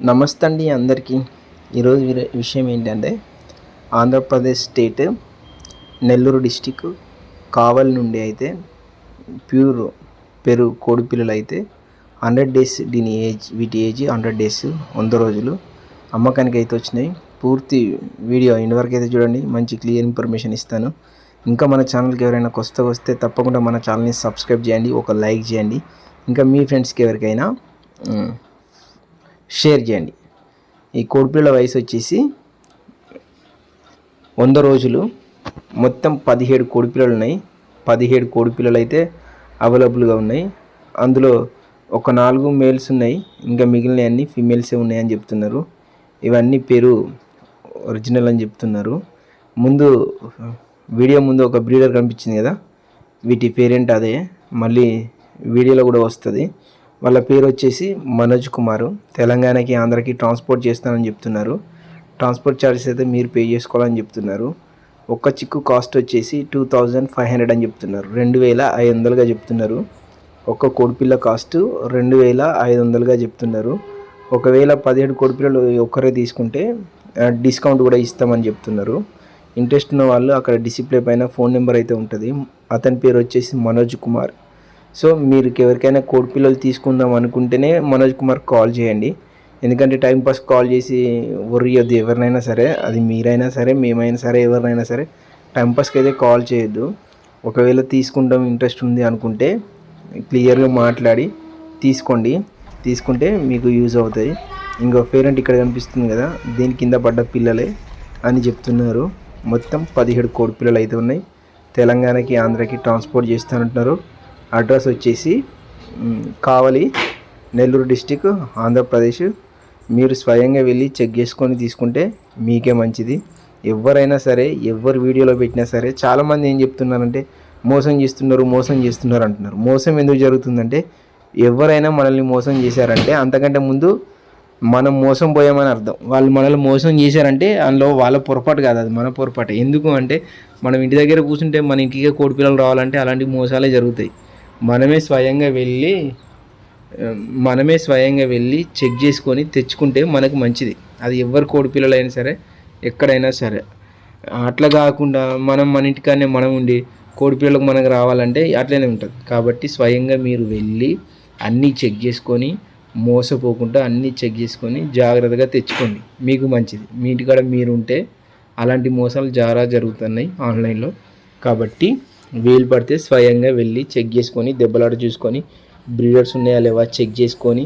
నమస్తే అండి అందరికీ. ఈరోజు విషయం ఏంటంటే ఆంధ్రప్రదేశ్ స్టేట్ నెల్లూరు డిస్టిక్ కావలి నుండి అయితే ప్యూర్ పెరుగు కోడి పిల్లలు అయితే హండ్రెడ్ డేస్ దీని ఏజ్ వీటి ఏజ్ హండ్రెడ్ డేస్ వంద రోజులు అమ్మకానికి అయితే వచ్చినాయి. పూర్తి వీడియో ఇంటి వరకు అయితే చూడండి. మంచి క్లియర్ ఇన్ఫర్మేషన్ ఇస్తాను. ఇంకా మన ఛానల్కి ఎవరైనా కొత్త వస్తే తప్పకుండా మన ఛానల్ని సబ్స్క్రైబ్ చేయండి. ఒక లైక్ చేయండి. ఇంకా మీ ఫ్రెండ్స్కి ఎవరికైనా షేర్ చేయండి. ఈ కోడిపిల్లల వయసు వచ్చేసి వంద రోజులు. మొత్తం పదిహేడు కోడిపిల్లలు ఉన్నాయి. పదిహేడు కోడిపిల్లలు అయితే అవైలబుల్గా ఉన్నాయి. అందులో ఒక నాలుగు మేల్స్ ఉన్నాయి. ఇంకా మిగిలిన అన్ని ఫీమేల్సే ఉన్నాయని చెప్తున్నారు. ఇవన్నీ పేరు ఒరిజినల్ అని చెప్తున్నారు. ముందు వీడియో ముందు ఒక బ్రీడర్ కనిపించింది కదా? వీటి పేరెంట్ అదే? మళ్ళీ వీడియోలో కూడా వస్తుంది. వాళ్ళ పేరు వచ్చేసి మనోజ్ కుమార్. తెలంగాణకి ఆంధ్రాకి ట్రాన్స్పోర్ట్ చేస్తానని చెప్తున్నారు. ట్రాన్స్పోర్ట్ ఛార్జెస్ అయితే మీరు పే చేసుకోవాలని చెప్తున్నారు. ఒక్క చిక్కు కాస్ట్ వచ్చేసి టూ థౌజండ్ ఫైవ్ హండ్రెడ్ అని చెప్తున్నారు. రెండు వేల ఐదు వందలుగా చెప్తున్నారు. ఒక్క కోడిపిల్ల కాస్ట్ రెండు వేల ఐదు వందలుగా చెప్తున్నారు. ఒకవేళ పదిహేడు కోడిపిల్లలు ఒక్కరే తీసుకుంటే డిస్కౌంట్ కూడా ఇస్తామని చెప్తున్నారు. ఇంట్రెస్ట్ ఉన్న వాళ్ళు అక్కడ డిసిప్లే పైన ఫోన్ నెంబర్ అయితే ఉంటుంది. అతని పేరు వచ్చేసి మనోజ్ కుమార్. సో మీరు ఎవరికైనా కోడి పిల్లలు తీసుకుందాం అనుకుంటేనే మనోజ్ కుమార్ కాల్ చేయండి. ఎందుకంటే టైంపాస్ కాల్ చేసి వరియొద్దు ఎవరినైనా సరే అది మీరైనా సరే మేమైనా సరే ఎవరినైనా సరే టైంపాస్కి అయితే కాల్ చేయొద్దు. ఒకవేళ తీసుకుంటాం ఇంట్రెస్ట్ ఉంది అనుకుంటే క్లియర్గా మాట్లాడి తీసుకోండి. తీసుకుంటే మీకు యూజ్ అవుతాయి. ఇంకో పేరెంట్ ఇక్కడ కనిపిస్తుంది కదా దీని కింద పడ్డ పిల్లలే అని చెప్తున్నారు. మొత్తం పదిహేడు కోడి పిల్లలు అయితే ఉన్నాయి. తెలంగాణకి ఆంధ్రాకి ట్రాన్స్పోర్ట్ చేస్తానంటున్నారు. అడ్రస్ వచ్చేసి కావలి నెల్లూరు డిస్టిక్ ఆంధ్రప్రదేశ్. మీరు స్వయంగా వెళ్ళి చెక్ చేసుకొని తీసుకుంటే మీకే మంచిది. ఎవరైనా సరే ఎవరు వీడియోలో పెట్టినా సరే చాలామంది ఏం చెప్తున్నారంటే మోసం చేస్తున్నారు మోసం చేస్తున్నారు అంటున్నారు. మోసం ఎందుకు జరుగుతుందంటే ఎవరైనా మనల్ని మోసం చేశారంటే అంతకంటే ముందు మనం మోసం పోయామని అర్థం. వాళ్ళు మనల్ని మోసం చేశారంటే అందులో వాళ్ళ పొరపాటు కాదు అది మన పొరపాటు. ఎందుకు అంటే మనం ఇంటి దగ్గర కూర్చుంటే మన ఇంటికే కోడి పిల్లలు రావాలంటే అలాంటి మోసాలే జరుగుతాయి. మనమే స్వయంగా వెళ్ళి మనమే స్వయంగా వెళ్ళి చెక్ చేసుకొని తెచ్చుకుంటే మనకు మంచిది. అది ఎవరు కోడి పిల్లలైనా సరే ఎక్కడైనా సరే. అట్లా కాకుండా మనం మన ఇంటికానే మనం ఉండి కోడి పిల్లలకు మనకు రావాలంటే అట్లనే ఉంటుంది. కాబట్టి స్వయంగా మీరు వెళ్ళి అన్నీ చెక్ చేసుకొని మోసపోకుండా అన్నీ చెక్ చేసుకొని జాగ్రత్తగా తెచ్చుకోండి. మీకు మంచిది. మీ ఇంటికాడ మీరు ఉంటే అలాంటి మోసాలు చాలా జరుగుతున్నాయి ఆన్లైన్లో. కాబట్టి వీలు పడితే స్వయంగా వెళ్ళి చెక్ చేసుకొని దెబ్బలాట చూసుకొని బ్రీడర్స్ ఉన్నాయా లేవా చెక్ చేసుకొని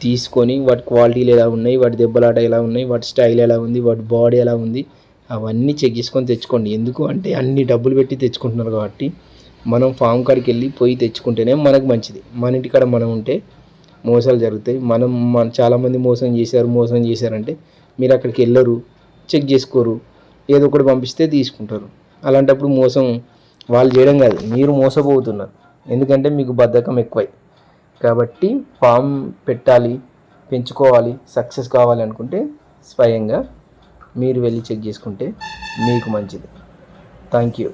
తీసుకొని వాటి క్వాలిటీలు ఎలా ఉన్నాయి వాటి దెబ్బలాట ఎలా ఉన్నాయి వాటి స్టైల్ ఎలా ఉంది వాటి బాడీ ఎలా ఉంది అవన్నీ చెక్ చేసుకొని తెచ్చుకోండి. ఎందుకు అంటే అన్ని డబ్బులు పెట్టి తెచ్చుకుంటున్నారు కాబట్టి మనం ఫామ్ కాడికి వెళ్ళి పోయి తెచ్చుకుంటేనే మనకు మంచిది. మన ఇంటికాడ మనం ఉంటే మోసాలు జరుగుతాయి. మనం మన చాలామంది మోసం చేశారు మోసం చేశారంటే మీరు అక్కడికి వెళ్ళరు చెక్ చేసుకోరు ఏదో ఒకటి పంపిస్తే తీసుకుంటారు. అలాంటప్పుడు మోసం వాళ్ళు చేయడం కాదు. మీరు మోసపోతున్నారు. ఎందుకంటే మీకు బద్ధకం ఎక్కువై. కాబట్టి ఫామ్ పెట్టాలి పెంచుకోవాలి సక్సెస్ కావాలి అనుకుంటే స్వయంగా మీరు వెళ్ళి చెక్ చేసుకుంటే మీకు మంచిది. Thank you